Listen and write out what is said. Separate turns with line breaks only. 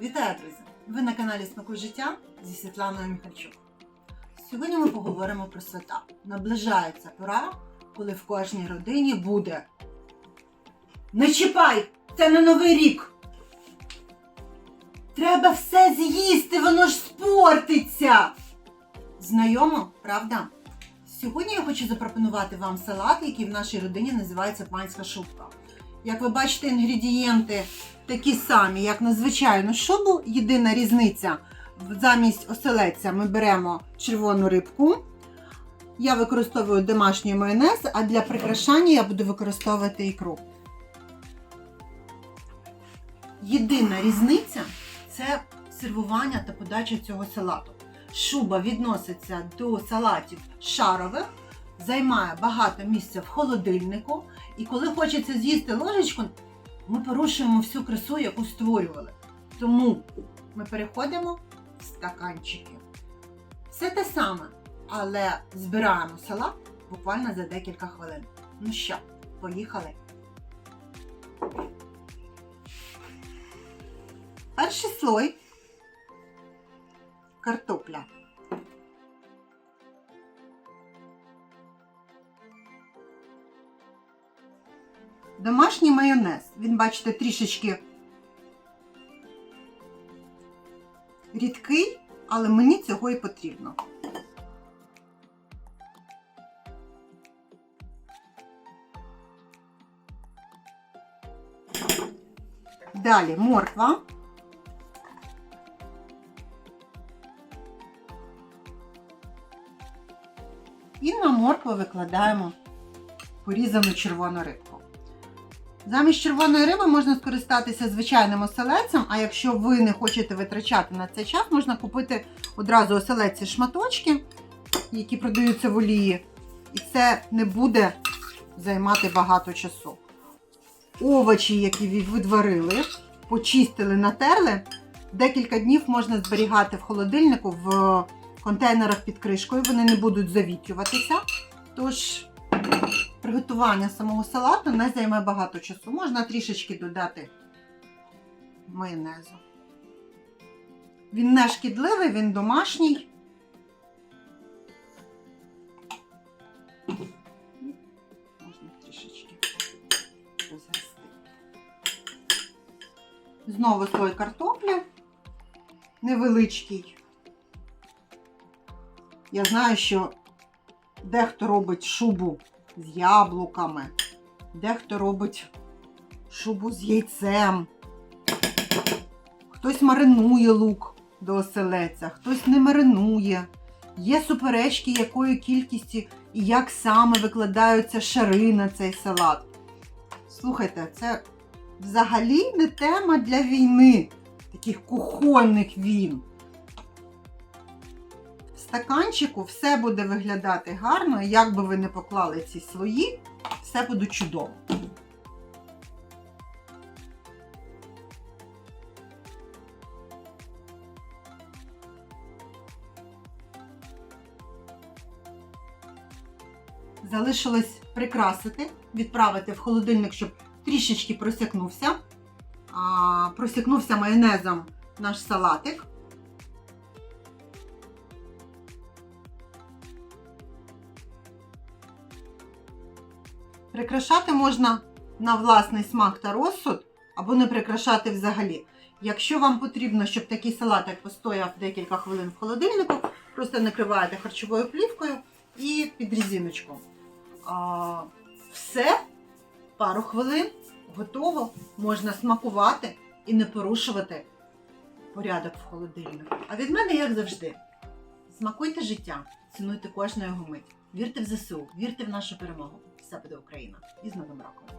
Вітаю, друзі! Ви на каналі Смакуй життя зі Світланою Міхальчук. Сьогодні ми поговоримо про свята. Наближається пора, коли в кожній родині буде. Не чіпай! Це не новий рік! Треба все з'їсти, воно ж спортиться! Знайомо, правда? Сьогодні я хочу запропонувати вам салат, який в нашій родині називається панська шубка. Як ви бачите, інгредієнти такі самі, як на звичайну шубу. Єдина різниця замість оселедця ми беремо червону рибку. Я використовую домашній майонез, а для прикрашання я буду використовувати ікру. Єдина різниця це сервування та подача цього салату. Шуба відноситься до салатів шарових, займає багато місця в холодильнику, і коли хочеться з'їсти ложечку, ми порушуємо всю красу, яку створювали. Тому ми переходимо в стаканчики. Все те саме, але збираємо салат буквально за декілька хвилин. Ну що, поїхали. Перший слой картопля. Домашній майонез. Він, бачите, трішечки рідкий, але мені цього і потрібно. Далі морква. І на моркву викладаємо порізану червону рибку. Замість червоної риби можна скористатися звичайним оселедцем, а якщо ви не хочете витрачати на цей час, можна купити одразу оселедці шматочки, які продаються в олії. І це не буде займати багато часу. Овочі, які відварили, почистили, натерли, декілька днів можна зберігати в холодильнику в контейнерах під кришкою, вони не будуть завітрюватися. Тож приготування самого салату не займе багато часу. Можна трішечки додати майонезу. Він не шкідливий, він домашній. Можна трішечки розгрести. Знову слой картоплі. Невеличкий. Я знаю, що дехто робить шубу з яблуками, дехто робить шубу з яйцем, хтось маринує лук до оселеця, хтось не маринує. Є суперечки, якої кількості і як саме викладаються шари на цей салат. Слухайте, це взагалі не тема для війни, таких кухонних війн. В стаканчику все буде виглядати гарно, як би ви не поклали ці слої, все буде чудово. Залишилось прикрасити, відправити в холодильник, щоб трішечки просякнувся. Просякнувся майонезом наш салатик. Прикрашати можна на власний смак та розсуд, або не прикрашати взагалі. Якщо вам потрібно, щоб такий салатик постояв декілька хвилин в холодильнику, просто накриваєте харчовою плівкою і під резиночку. А, все, пару хвилин, готово, можна смакувати і не порушувати порядок в холодильнику. А від мене, як завжди, смакуйте життя, цінуйте кожну його мить. Вірте в ЗСУ, вірте в нашу перемогу. Все буде Україна. І з Новим роком!